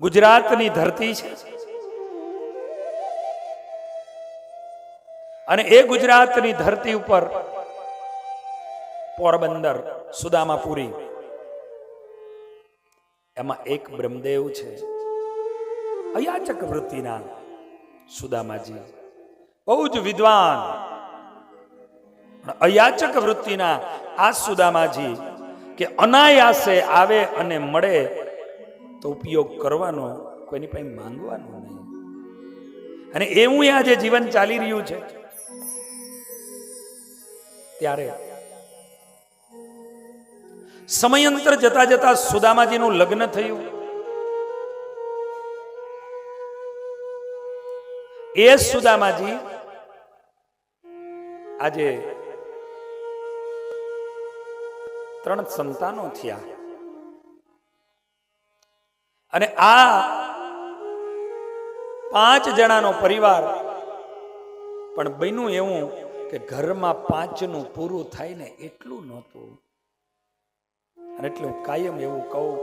ગુજરાતની ધરતી છે. અને એ ગુજરાતની ધરતી ઉપર પોરબંદર, સુદામાપુરી. એમાં એક બ્રહ્મદેવ છે. અયાચક વૃત્તિના સુદામાજી. બહુ જ વિદ્વાન. અયાચક વૃત્તિના આ સુદામાજી કે અનાયાસે આવે અને મળે તો ઉપયોગ કરવાનો, કોઈની પાસે માંગવાનો નહીં. અને એવું આજે જીવન ચાલી રહ્યું છે, ત્યારે સમયાંતર જતા જતા સુદામાજીનું લગ્ન થયું. એ સુદામાજી આજે ત્રણ સંતાનો થયા. અને આ પાંચ જણાનો પરિવાર પણ બન્યું એવું કે ઘરમાં પાંચનું પૂરું થાય ને એટલું નહોતું. અને એટલે હું કાયમ એવું કહું,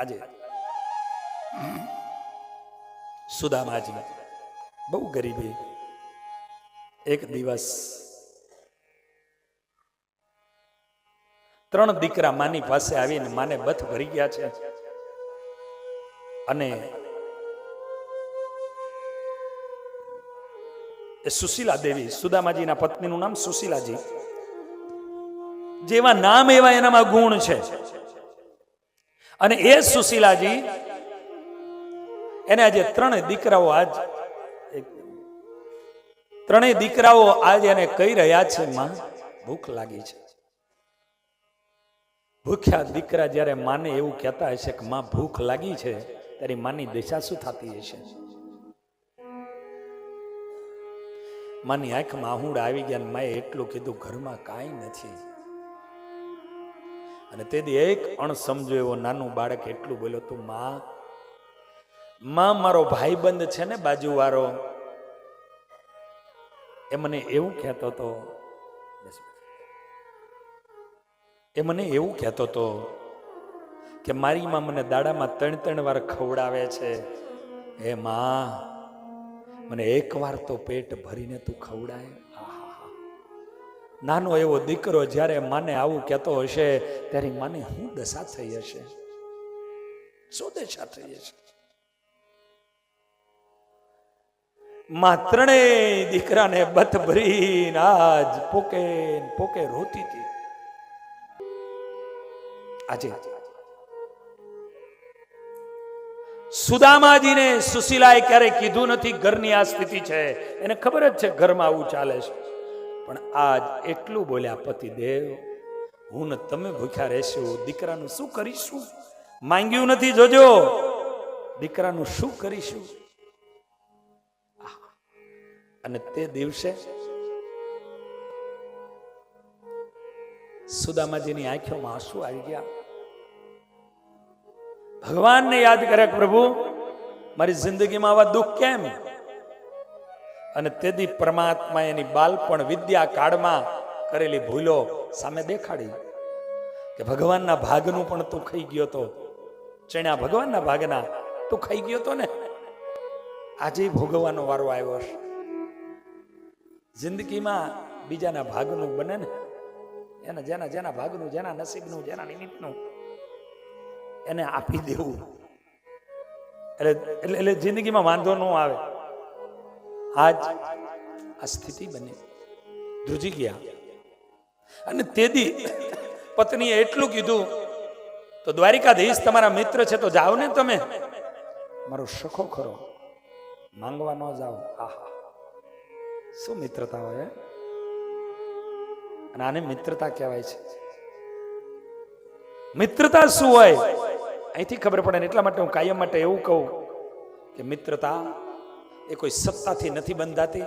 આજે સુદામાજી, બહુ ગરીબી, એક દિવસ ત્રણ દીકરા માની પાસે આવીને માને બથ ભરી ગયા છે. અને એ સુશીલા દેવી, સુદામાજીના પત્નીનું નામ સુશીલાજી, જેવા નામ એવા એનામાં ગુણ છે. અને એ સુશીલાજી, એને આજે ત્રણ દીકરાઓ આજ ત્રણેય દીકરાઓ આજ એને કહી રહ્યા છે, માં, ભૂખ લાગી છે. ભૂખ્યા દીકરા જ્યારે માને એવું કહેતા હશે કે માં, ભૂખ લાગી છે ત્યારે માની દિશા શું થતી હશે? માની આંખમાં આહુડ આવી ગયા માએ એટલું કીધું, ઘરમાં કાંઈ નથી. અને તેથી એક અણસમજો એવો નાનું બાળક એટલું બોલ્યો, તું માં માં મારો ભાઈબંધ છે ને બાજુવાળો. એ મને એવું કહેતો હતો એ મને એવું કહેતો હતો કે મારી માં મને દાડામાં ત્રણ ત્રણ વાર ખવડાવે છે. હે માં, મને એક વાર તો પેટ ભરીને તું ખવડાય. નાનો એવો દીકરો જ્યારે માને આવું કહેતો હશે, ત્યારે માને શું દશા થઈ હશે? શું દશા થઈ હશે? માં ત્રણેય દીકરાને બથ ભરીને આજ પોકે પોકે રોતી હતી. આજે. સુદામાજીને સુશીલાએ ક્યારેય કીધું નથી, ઘરની આ સ્થિતિ છે. એને ખબર જ છે, ઘરમાં આવું ચાલે છે. પણ આજ એટલું બોલ્યા પતિદેવ હું ને તમે ભૂખ્યા રહેશો. દીકરાનું શું કરીશું? માંગ્યું નથી, જોજો. દીકરાનું શું કરીશું. અને તે દિવસે સુદામાજીની આંખોમાં આંસુ આવી ગયા. ભગવાનને યાદ કરે પ્રભુ, મારી જિંદગીમાં આવા દુઃખ કેમ? અને તેથી પરમાત્મા એની બાલપણ વિદ્યા કાળમાં કરેલી ભૂલો સામે દેખાડી. કે ભગવાનના ભાગનું પણ તું ખાઈ ગયો તો ચણ્યા ભગવાનના ભાગના તું ખાઈ ગયો તો ને? આજે ભોગવવાનો વારો આવ્યો છે જિંદગીમાં બીજાના ભાગનું બને ને? એના જેના જેના ભાગનું, જેના નસીબનું, જેના નિમિત્તનું એને આપી દેવું. એટલે એટલે જિંદગીમાં વાંધો ન આવે. આજ આ સ્થિતિ બની. ધ્રુજી ગયા. અને તેદી પત્નીએ એટલું કીધું, તો દ્વારિકાધીશ, તમારા મિત્ર છે, તો જાઓ ને તમે. મારો સખો ખરો. માંગવા ન જાઓ. આહા. શું મિત્રતા હોય? અને આને મિત્રતા કહેવાય છે. મિત્રતા શું હોય? અહીંથી ખબર પડે ને એટલા માટે હું કાયમ માટે એવું કહું કે મિત્રતા એ કોઈ સત્તાથી નથી બંધાતી,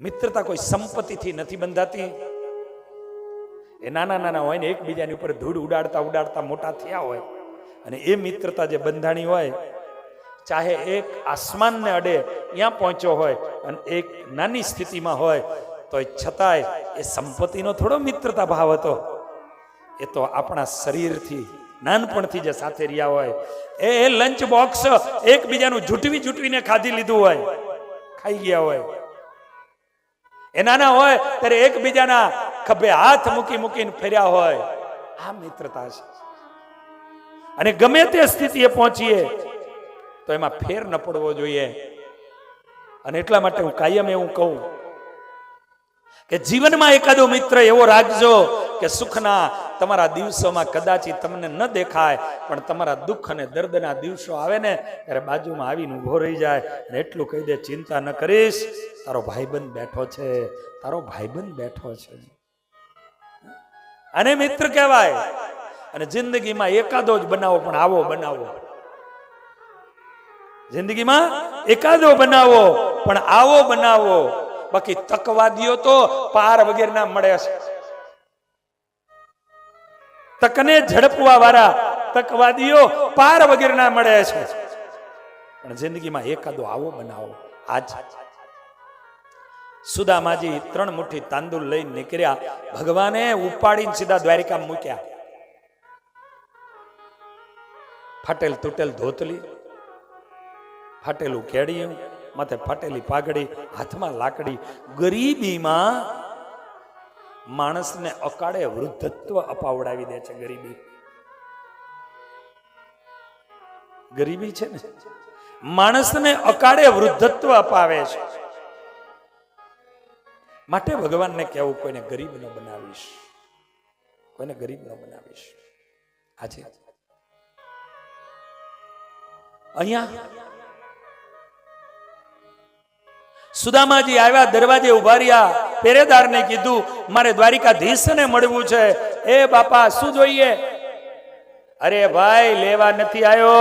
મિત્રતા કોઈ સંપત્તિથી નથી બંધાતી. એ નાના નાના હોય ને એકબીજાની ઉપર ધૂળ ઉડાડતા ઉડાડતા મોટા થયા હોય અને એ મિત્રતા જે બંધાણી હોય, ચાહે એક આસમાનને અડે, ત્યાં પહોંચ્યો હોય અને એક નાની સ્થિતિમાં હોય તો છતાંય એ સંપત્તિનો થોડો મિત્રતા ભાવ હતો. એ તો આપણા શરીરથી નાનપણથી જે સાથે રહ્યા હોય, એ લંચ બોક્સ એકબીજાનું જૂટવી જૂટવીને ખાધી લીધું હોય, ખાઈ ગયા હોય. એ નાના હોય ત્યારે એકબીજાના ખભે હાથ મૂકી મૂકીને ફેર્યા હોય. આ મિત્રતા છે. અને ગમે તે સ્થિતિએ પહોંચીએ, તો એમાં ફેર ન પડવો જોઈએ. અને એટલા માટે હું કાયમ એવું કહું કે જીવનમાં એકાદો મિત્ર એવો રાખજો કે સુખના તમારા દિવસોમાં કદાચિત તમને ન દેખાય, પણ તમારા દુઃખ અને દર્દના દિવસો આવે ને, ત્યારે બાજુમાં આવીને ઊભો રહી જાય એટલું કહી દે, ચિંતા ન કરીશ, તારો ભાઈબંધ બેઠો છે, તારો ભાઈબંધ બેઠો છે. અને મિત્ર કહેવાય. અને જિંદગીમાં એકાદો જ બનાવો, પણ આવો બનાવો. જિંદગીમાં એકાદો બનાવો, પણ આવો બનાવો. બાકી તકવાદીઓ તો પાર વગેરેના મળે છે. તકને ઝડપવા વાળા તકવાદીઓ પાર વગેરેના મળે છે. પણ જિંદગીમાં એકાદો આવો બનાવો. આજ સુદામાજી ત્રણ મુઠ્ઠી તાંદુલ લઈને નીકળ્યા. ભગવાને ઉપાડીને સીધા દ્વારિકા મૂક્યા. ફાટેલ તૂટેલ ધોતલી, ફાટેલું કેડિયું માથે ફાટેલી પાઘડી, હાથમાં લાકડી. ગરીબીમાં માણસને અકાળે વૃદ્ધત્વ અપાવડાવી દે છે ગરીબી. ગરીબી છે ને? માણસને અકાળે વૃદ્ધત્વ અપાવે છે. માટે ભગવાનને કહેવું, કોઈને ગરીબ ન બનાવીશ. કોઈને ગરીબ ન બનાવીશ. આજે. અહીંયા સુદામાજી આવ્યા, દરવાજે ઊભા રહ્યા. પેરેદારને કીધું, મારે દ્વારિકાધીશને મળવું છે. એ બાપા, શું જોઈએ? અરે ભાઈ, લેવા નથી આવ્યો.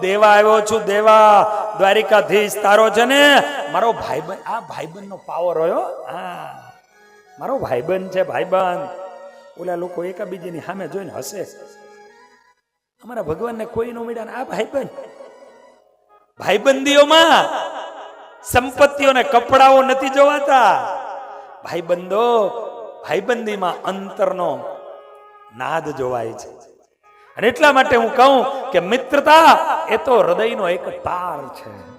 દેવા આવ્યો છું, દેવા. દ્વારિકાધીશ તારો છે ને. મારો ભાઈબંધ, આ ભાઈબંધનો પાવર હોય હા. મારો ભાઈબંધ છે, ભાઈબંધ. ઓલા લોકો એકાબીજીની સામે જોઈને હસે. અમારા ભગવાનને કોઈ નો મીડા આ ભાઈબંધ. ભાઈબંધીઓમાં સંપત્તિઓને કપડાઓ નથી જોવાતા. ભાઈબંધો, ભાઈબંધીમાં અંતરનો નાદ જોવાય છે. અને એટલા માટે હું કહું કે મિત્રતા એ તો હૃદયનો એક તાર છે.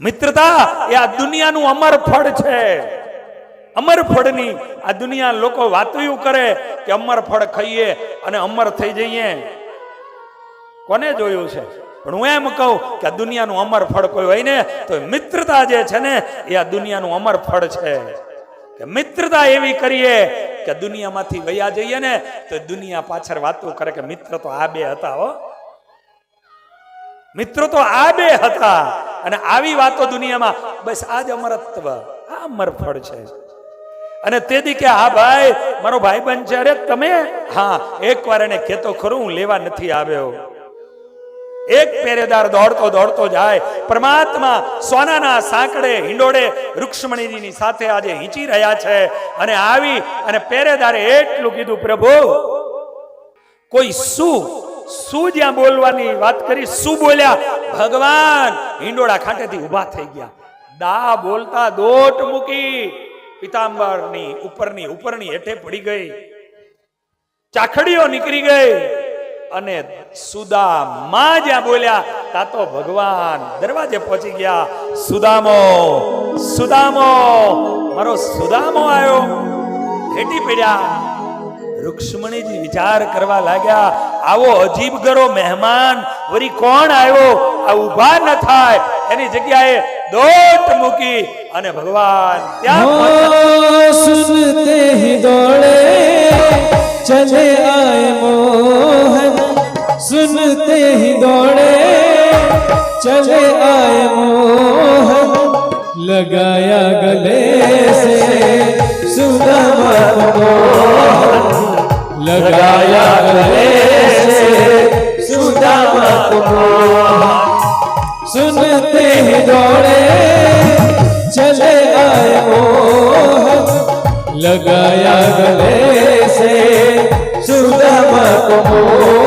મિત્રતા એ આ દુનિયાનું અમર ફળ છે. અમર ફળની આ દુનિયા લોકો વાતું કરે કે અમર ફળ ખાઈએ અને અમર થઈ જઈએ. કોને જોયું છે? પણ હું એમ કહું કે આ દુનિયાનું અમર ફળ કોઈ હોય ને, તો મિત્રતા જે છે ને, એ આ દુનિયાનું અમર ફળ છે. કે મિત્રતા એવી કરીએ કે દુનિયામાંથી વયા જઈએ ને, તો દુનિયા પાછળ વાતો કરે કે મિત્ર તો આ બે હતા હો. મિત્રો તો આ બે હતા. અને આવી વાતો દુનિયામાં, બસ આ જ અમરત્વ, આ અમર ફળ છે. અને તેથી કે, હા ભાઈ, મારો ભાઈબંધ છે. અરે તમે, હા એકવાર એને કહેતો ખરું, હું લેવા નથી આવ્યો. એક પેરેદાર દોડતો દોડતો જાય. પરમાત્મા સોનાના સાંકડે હિંડોળે રુક્ષ્મણીની સાથે આજે હિંચી રહ્યા છે અને આવી અને પેરેદારે એટલું કીધું, પ્રભુ, કોઈ શું શું જ્યાં બોલવાની વાત કરી, શું બોલ્યા? ભગવાન હિંડોળા ખાંટેથી ઊભા થઈ ગયા. દા બોલતા દોટ મૂકી પિતાંબરની ઉપરની ઉપરની હેઠે પડી ગઈ. ચાખડીઓ નીકળી ગઈ. અને સુદામા જ્યાં બોલ્યા તા તો ભગવાન દરવાજે પહોંચી ગયા. સુદામો સુદામો, મારો સુદામો આવ્યો. ભેટી પડ્યા. રુક્ષ્મણીજી વિચાર કરવા લાગ્યા, આવો અજીબ ગરો મહેમાન વરી કોણ આવ્યો? આ ઊભા ન થાય. એની જગ્યાએ દોટ મૂકી અને ભગવાન ત્યાં દોડે, ચલે આય મોહ. सुनते ही दौड़े, चले आए मोहन लगाया गले से को मोहन लगाया गले से को सुनते ही दौड़े, चले आए मोहन लगाया गले से सुदामा को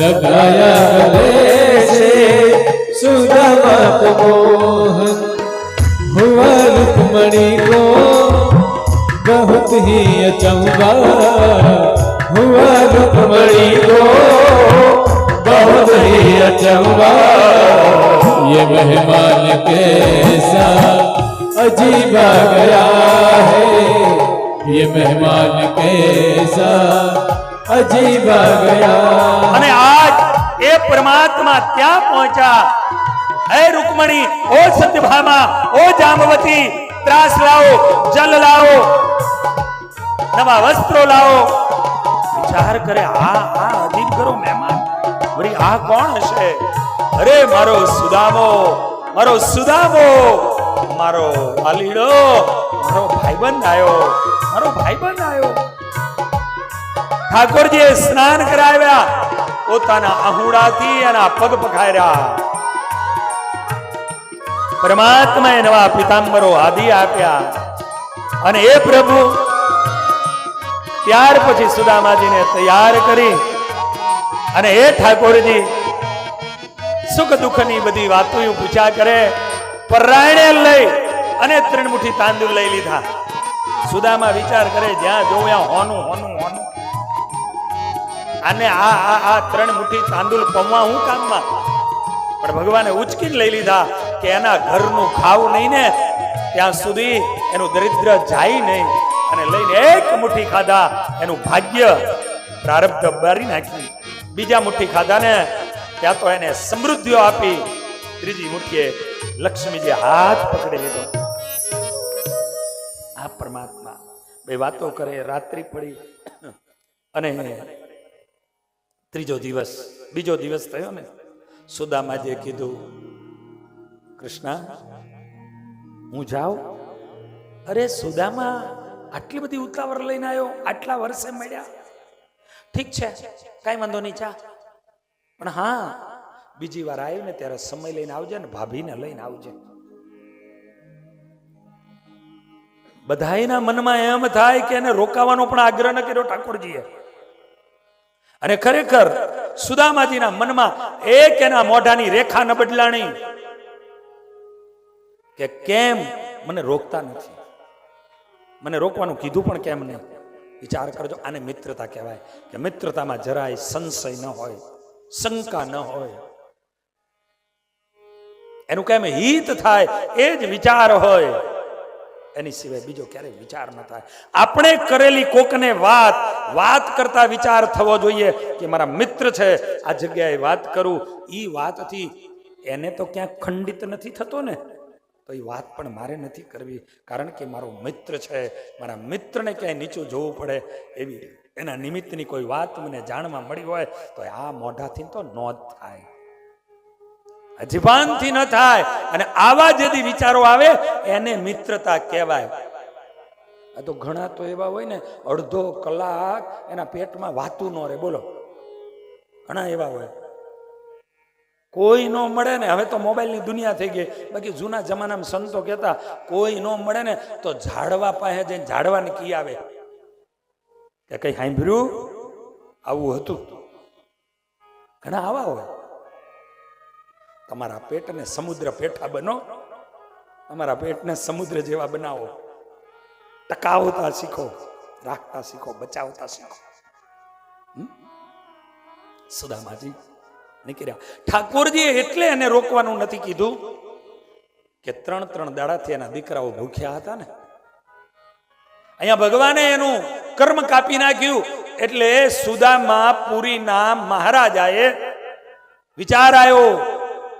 मोहन लगाया गले से सुदामा को मोहन हुआ रुक्मणी को बहुत ही अचंबा हुआ रुकमणी को बहुत ही अचंबा ये मेहमान कैसा अजीब आ गया है ये मेहमान कैसा અજીબા ગયા. અને આજ એ પરમાત્મા ત્યાં પહોંચ્યા. હે રૂકમણી ઓ સત્યભામા ઓ જામવતી, ત્રાસ લાવો, જલ લાવો, નવા વસ્ત્રો લાવો. વિચાર કરે, આ આ અજીબ કરો મહેમાન. વરી આ કોણ છે અરે મારો સુદામો મારો સુદામો, મારો અલીડો મારો ભાઈબંધ આવ્યો, મારો ભાઈબંધ આવ્યો. ઠાકોરજીએ સ્નાન કરાવ્યા. પોતાના અહુડાથી એના પગ પખાર્યા. પરમાત્માએ નવા પિતાંબરો આદિ આપ્યા. અને એ પ્રભુ, ત્યાર પછી સુદામાજીને તૈયાર કરી અને એ ઠાકોરજી, સુખ દુઃખની બધી વાતો પૂછ્યા કરે, પરાયણે લઈ અને ત્રણ મુઠ્ઠી તાંદુલ લઈ લીધા. સુદામા વિચાર કરે, જ્યાં જોઉં હોનું હોનું. અને આ આ આ ત્રણ મુઠ્ઠી તાંદુલ પમવા હું કામમાં? પણ ભગવાને ઉચકીને લઈ લીધા કે એના ઘરનું ખાવું નહીં ને, ત્યાં સુધી એનું દરિદ્ર જાય નહીં. અને લઈને એક મુઠ્ઠી ખાધા, એનું ભાગ્ય પ્રારબ્ધ બારી નાખી બીજા મુઠ્ઠી ખાધા ને ત્યાં તો એને સમૃદ્ધિઓ આપી ત્રીજી મુઠ્ઠીએ લક્ષ્મીજી હાથ પકડી લીધો. આ પરમાત્મા બે વાતો કરે, રાત્રિ પડી અને ત્રીજો દિવસ, બીજો દિવસ થયો ને સુદામાજીએ કીધું, કૃષ્ણ, હું જાઉં? અરે સુદામા, આટલી બધી ઉતાવળ લઈને આવ્યો આટલા વર્ષે મળ્યા? ઠીક છે, કાંઈ વાંધો નહીં ચા પણ હા, બીજી વાર આવ્યું ને, ત્યારે સમય લઈને આવજે ને, ભાભીને લઈને આવજે. બધાયના મનમાં એમ થાય કે એને રોકાવાનો પણ આગ્રહ ન કર્યો ઠાકોરજીએ. અને ખરેખર, સુદામાજીના મનમાં એક એના મોઢાની રેખા ન બદલાણી કે કેમ મને રોકતા નથી. મને રોકવાનું કીધું પણ કેમ નહીં? વિચાર કરજો, આને મિત્રતા કહેવાય. કે મિત્રતામાં જરાય સંશય ન હોય, શંકા ન હોય. એનું કેમ હિત થાય, એ જ વિચાર હોય. એની સિવાય બીજો ક્યારેય વિચાર ન થાય. આપણે કરેલી કોકને વાત વાત કરતા વિચાર થવો જોઈએ કે મારા મિત્ર છે, આ જગ્યાએ વાત કરું. એ વાતથી એને તો ક્યાંક ખંડિત નથી થતો ને, તો એ વાત પણ મારે નથી કરવી. કારણ કે મારો મિત્ર છે, મારા મિત્રને ક્યાંય નીચું જોવું પડે એવી એના નિમિત્તની કોઈ વાત મને જાણવા મળી હોય, તો આ મોઢાથી તો નોંધ થાય. અજીબાનથી ન થાય. અને આવા જેથી વિચારો આવે, એને મિત્રતા કહેવાય. આ તો ઘણા તો એવા હોય ને, અડધો કલાક એના પેટમાં વાતું ન રહે. બોલો. ઘણા એવા હોય. કોઈ ન મળે ને, હવે તો મોબાઈલની દુનિયા થઈ ગઈ. બાકી જૂના જમાનામાં સંતો કહેતા, કોઈ ન મળે ને, તો ઝાડવા પાસે જઈને ઝાડવાને કી આવે. કે કઈ સાંભળ્યું? આવું હતું. ઘણા આવા હોય. તમારા પેટને સમુદ્ર પેઠા બનો. તમારા પેટને સમુદ્ર જેવા બનાવો. ટકાવતા શીખો, રાખતા શીખો, બચાવતા શીખો? સુદામાજી, નીકળ્યા. ઠાકોરજીએ એટલે એને રોકવાનું નથી કીધું કે ત્રણ ત્રણ દાડાથી એના દીકરાઓ ભૂખ્યા હતા ને. અહીંયા ભગવાને એનું કર્મ કાપી નાખ્યું. એટલે સુદામા પુરીના મહારાજાએ વિચાર આવ્યો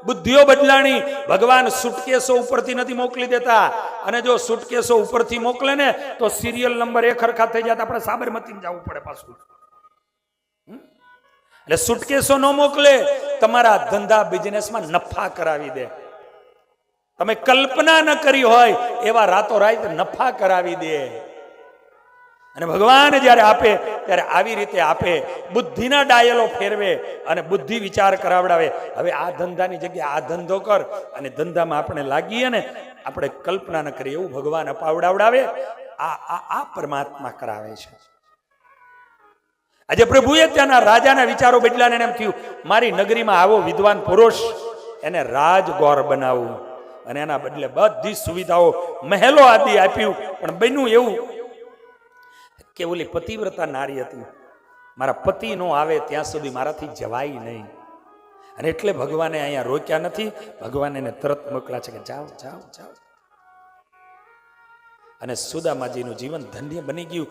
બુદ્ધિઓ બદલાણી. ભગવાન સુટકેસો ઉપરથી નથી મોકલી દેતા. અને જો સુટકેસો ઉપરથી મોકલે ને, તો સિરિયલ નંબર એક હરખા થઈ જાય આપણે સાબરમતી જવું પડે પાછું. એટલે સુટકેસો ન મોકલે, તમારા ધંધા બિઝનેસમાં નફા કરાવી દે. તમે કલ્પના ન કરી હોય, એવા રાતોરાત નફા કરાવી દે. અને ભગવાન જ્યારે આપે ત્યારે આવી રીતે આપે બુદ્ધિના ડાયલો ફેરવે અને બુદ્ધિ વિચાર કરાવડાવે. હવે આ ધંધાની જગ્યાએ આ ધંધો કર અને ધંધામાં આપણે લાગીએ ને આપણે કલ્પના ન કરીએ, એવું ભગવાન અપાવડાવડાવે. આ આ આ પરમાત્મા કરાવે છે. આજે પ્રભુએ ત્યાંના રાજાના વિચારો બદલાને એમ થયું, મારી નગરીમાં આવો વિદ્વાન પુરુષ, એને રાજગોર બનાવવું અને એના બદલે બધી સુવિધાઓ મહેલો આદિ આપ્યું, પણ બન્યું એવું કે ઓલી પતિવ્રતા નારી હતી. મારા પતિ નો આવે ત્યાં સુધી મારાથી જવાય નહીં. અને એટલે ભગવાને અહીંયા રોક્યા નથી. ભગવાન એને તરત મોકલા છે કે જાઓ જાઓ જાઓ. અને સુદામાજીનું જીવન ધન્ય બની ગયું.